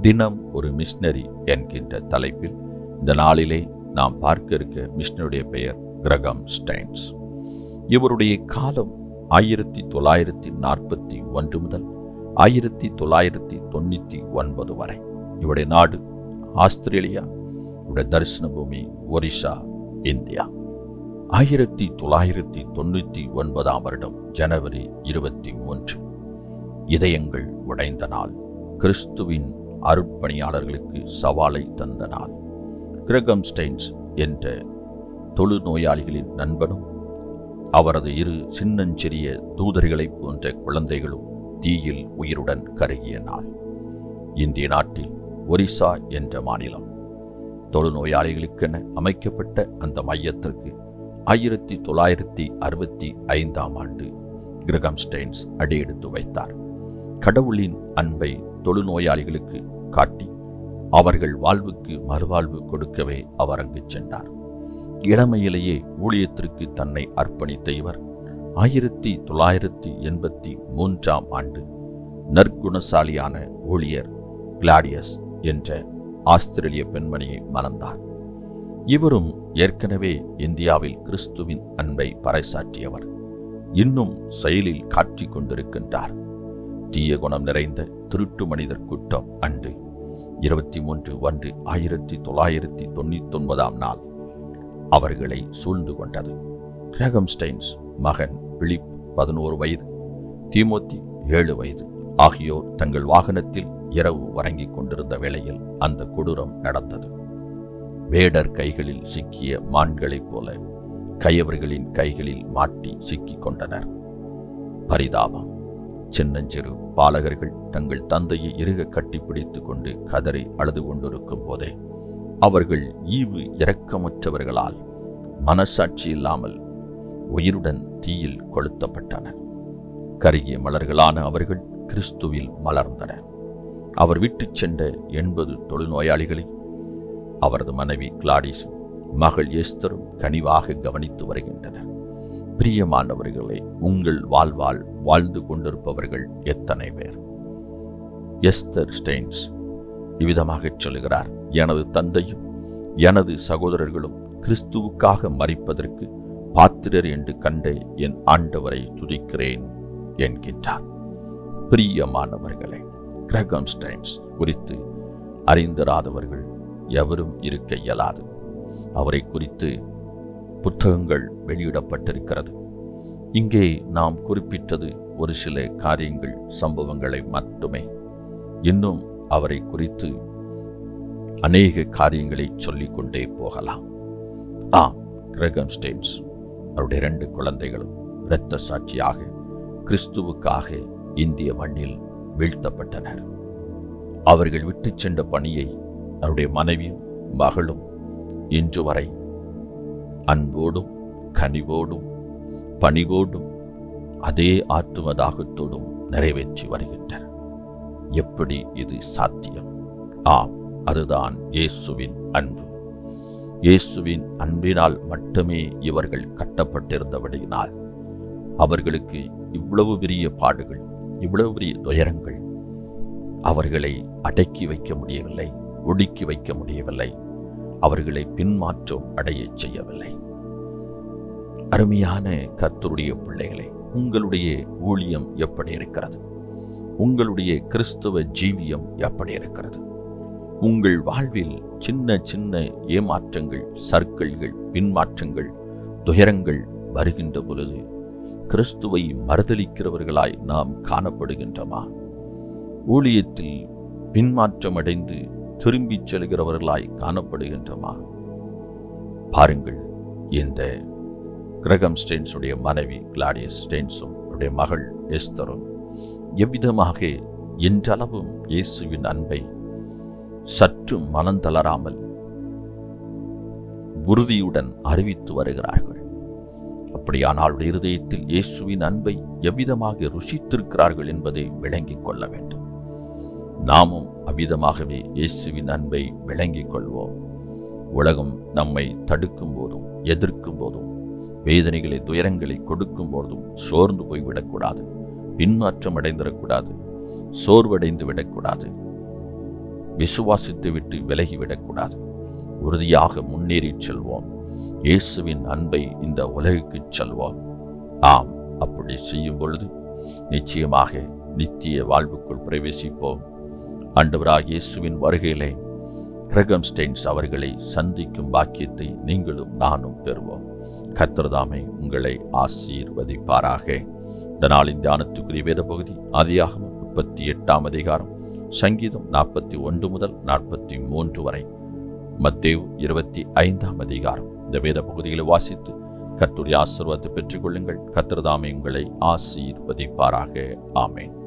தினம் ஒரு மிஷினரி என்கின்ற தலைப்பில் இந்த நாளிலே நாம் பார்க்க இருக்க மிஷினருடைய பெயர் கிரகம் ஸ்டைன்ஸ். இவருடைய காலம் ஆயிரத்தி தொள்ளாயிரத்தி நாற்பத்தி ஒன்று முதல் ஆயிரத்தி தொள்ளாயிரத்தி தொண்ணூற்றி ஒன்பது வரை. இவருடைய நாடு ஆஸ்திரேலியா இவருடைய தரிசன பூமி ஒரிசா இந்தியா. ஆயிரத்தி தொள்ளாயிரத்தி தொண்ணூற்றி ஒன்பதாம் வருடம் ஜனவரி இருபத்தி மூன்று இதயங்கள் உடைந்த நாள். கிறிஸ்துவின் அருட்பணியாளர்களுக்கு சவாலை தந்த நாள். கிரகம் ஸ்டெயின்ஸ் என்ற தொழுநோயாளிகளின் நண்பனும் அவரது இரு சின்னஞ்சிறிய தூதர்களைப் போன்ற குழந்தைகளும் தீயில் உயிருடன் கருகிய நாள். இந்திய நாட்டில் ஒரிசா என்ற மாநிலம். தொழுநோயாளிகளுக்கென அமைக்கப்பட்ட அந்த மையத்திற்கு ஆயிரத்தி தொள்ளாயிரத்தி அறுபத்தி ஐந்தாம் ஆண்டு கிரகம் ஸ்டெயின்ஸ் அடியெடுத்து வைத்தார். கடவுளின் அன்பை தொழுநோயாளிகளுக்கு காட்டி அவர்கள் வாழ்வுக்கு மறுவாழ்வு கொடுக்கவே அவர் அங்கு சென்றார். இளமையிலேயே ஊழியத்திற்கு தன்னை அர்ப்பணித்த இவர் ஆயிரத்தி தொள்ளாயிரத்தி எண்பத்தி மூன்றாம் ஆண்டு நற்குணசாலியான ஊழியர் கிளாடியஸ் என்ற ஆஸ்திரேலிய பெண்மணியை மணந்தார். இவரும் ஏற்கனவே இந்தியாவில் கிறிஸ்துவின் அன்பை பறைசாற்றியவர். இன்னும் செயலில் காட்டிக் கொண்டிருக்கின்றார். தீய குணம் நிறைந்த திருட்டு மனிதர் கூட்டம் அன்று. இருபத்தி மூன்று ஒன்று ஆயிரத்தி தொள்ளாயிரத்தி தொண்ணூத்தி ஒன்பதாம் நாள். அவர்களை சூழ்ந்து கொண்டது. கிரகம்ஸ்டைன்ஸ் மகன் பிலிப் பதினோரு வயது தீமோத்தி ஏழு வயது ஆகியோர் தங்கள் வாகனத்தில் இரவு உறங்கிக் கொண்டிருந்த வேளையில் அந்த கொடூரம் நடந்தது. வேடர் கைகளில் சிக்கிய மான்களைப் போல கையவர்களின் கைகளில் மாட்டி சிக்கிக் கொண்டனர். பரிதாபம். சின்னஞ்சிறு பாலகர்கள் தங்கள் தந்தையை இறுக கட்டிப்பிடித்துக் கொண்டு கதறி அழுது கொண்டிருக்கும் போதே அவர்கள் ஈவு இரக்கமற்றவர்களால் மனசாட்சி இல்லாமல் உயிருடன் தீயில் கொளுத்தப்பட்டனர். கருகிய மலர்களான அவர்கள் கிறிஸ்துவில் மலர்ந்தனர் அவர் விட்டுச் சென்ற எண்பது தொழுநோயாளிகளை அவரது மனைவி கிளாடிஸும் மகள் எஸ்தரும் கனிவாக கவனித்து வருகின்றனர். பிரியமானவர்களே உங்கள் வாழ்வால் வாழ்ந்து கொண்டிருப்பவர்கள் எத்தனை பேர்? எஸ்தர் ஸ்டெயின்ஸ் இவ்விதமாகச் சொல்லுகிறார் எனது தந்தையும் எனது சகோதரர்களும் கிறிஸ்துவுக்காக மறிப்பதற்கு பாத்திரர் என்று கண்டே என் ஆண்டவரை துதிக்கிறேன் என்கின்றார். பிரியமானவர்களே கிரகம் ஸ்டைன்ஸ் குறித்து அறிந்திராதவர்கள் எவரும் இருக்க இயலாது. அவரை குறித்து புத்தகங்கள் வெளியிடப்பட்டிருக்கிறது. இங்கே நாம் குறிப்பிட்டது ஒரு சில காரியங்கள் சம்பவங்களை மட்டுமே. இன்னும் அவரை குறித்து அநேக காரியங்களை சொல்லிக்கொண்டே போகலாம். ஆ கிரகம் ஸ்டேம்ஸ். அவருடைய இரண்டு குழந்தைகளும் இரத்த சாட்சியாக கிறிஸ்துவுக்காக இந்திய மண்ணில் வீழ்த்தப்பட்டனர். அவர்கள் விட்டுச் சென்ற பணியை அவருடைய மனைவியும் மகளும் இன்று வரை அன்போடும் கனிவோடும் பணிவோடும் அதே ஆத்தும தாகத்தோடும் நிறைவேற்றி வருகின்றனர் எப்படி இது சாத்தியம்? ஆம் அதுதான் இயேசுவின் அன்பு. இயேசுவின் அன்பினால் மட்டுமே இவர்கள் கட்டப்பட்டிருந்தபடியினால் அவர்களுக்கு இவ்வளவு பெரிய பாடுகள் இவ்வளவு பெரிய துயரங்கள் அவர்களை அடக்கி வைக்க முடியவில்லை ஒடுக்கி வைக்க முடியவில்லை. அவர்களை பின்மாற்றம் அடையச் செய்யவில்லை. அருமையான கர்த்தருடைய பிள்ளைகளே உங்களுடைய ஊழியம் எப்படி இருக்கிறது? உங்களுடைய கிறிஸ்துவ ஜீவியம் எப்படி இருக்கிறது? உங்கள் வாழ்வில் சின்ன சின்ன ஏமாற்றங்கள் சர்க்கிள்கள் பின்மாற்றங்கள் துயரங்கள் வருகின்ற பொழுது கிறிஸ்துவை மறுதளிக்கிறவர்களாய் நாம் காணப்படுகின்றோமா? ஊழியத்தில் பின்மாற்றமடைந்து திரும்பிச் செல்கிறவர்களாய் காணப்படுகின்றோமா? பாருங்கள் இந்த கிரகம் ஸ்டெயின்ஸுடைய மனைவி கிளாடியஸ் ஸ்டெயின்ஸும் அவருடைய மகள் எஸ்தரும் எவ்விதமாக என்றளவும் இயேசுவின் அன்பை சற்றும் மனம் தளராமல் உறுதியுடன் அறிவித்து வருகிறார்கள். அப்படியானால் இருதயத்தில் இயேசுவின் அன்பை எவ்விதமாக ருசித்திருக்கிறார்கள் என்பதை விளங்கிக் கொள்ள வேண்டும். நாமும் அவ்விதமாகவே இயேசுவின் அன்பை விளங்கிக் கொள்வோம். உலகம் நம்மை தடுக்கும் போதும் எதிர்க்கும் போதும் வேதனைகளை துயரங்களை கொடுக்கும் போதும் சோர்ந்து போய்விடக்கூடாது. பின்மாற்றம் அடைந்திடக்கூடாது. சோர்வடைந்து விடக்கூடாது. விசுவாசித்து விட்டு விலகிவிடக்கூடாது. உறுதியாக முன்னேறி செல்வோம். இயேசுவின் அன்பை இந்த உலகுக்கு செல்வோம். ஆம் அப்படி செய்யும் பொழுது நிச்சயமாக நித்திய வாழ்வுக்குள் பிரவேசிப்போம். ஆண்டவராக இயேசுவின் வருகையிலே கிரகம் ஸ்டெயின்ஸ் அவர்களை சந்திக்கும் பாக்கியத்தை நீங்களும் நானும் பெறுவோம். கத்திரதாமை உங்களை ஆசீர்வதிப்பாராக. இந்த நாளின் தியானத்துக்குரிய வேத பகுதி ஆதியாகமம் முப்பத்தி எட்டாம் அதிகாரம் சங்கீதம் நாற்பத்தி ஒன்று முதல் நாற்பத்தி மூன்று வரை. மத்தேவ் இருபத்தி ஐந்தாம் அதிகாரம். இந்த வேத பகுதிகளை வாசித்து கத்துடைய ஆசீர்வாதத்தை பெற்றுக்கொள்ளுங்கள். கத்திரதாமை உங்களை ஆசீர்வதிப்பாராக. ஆமேன்.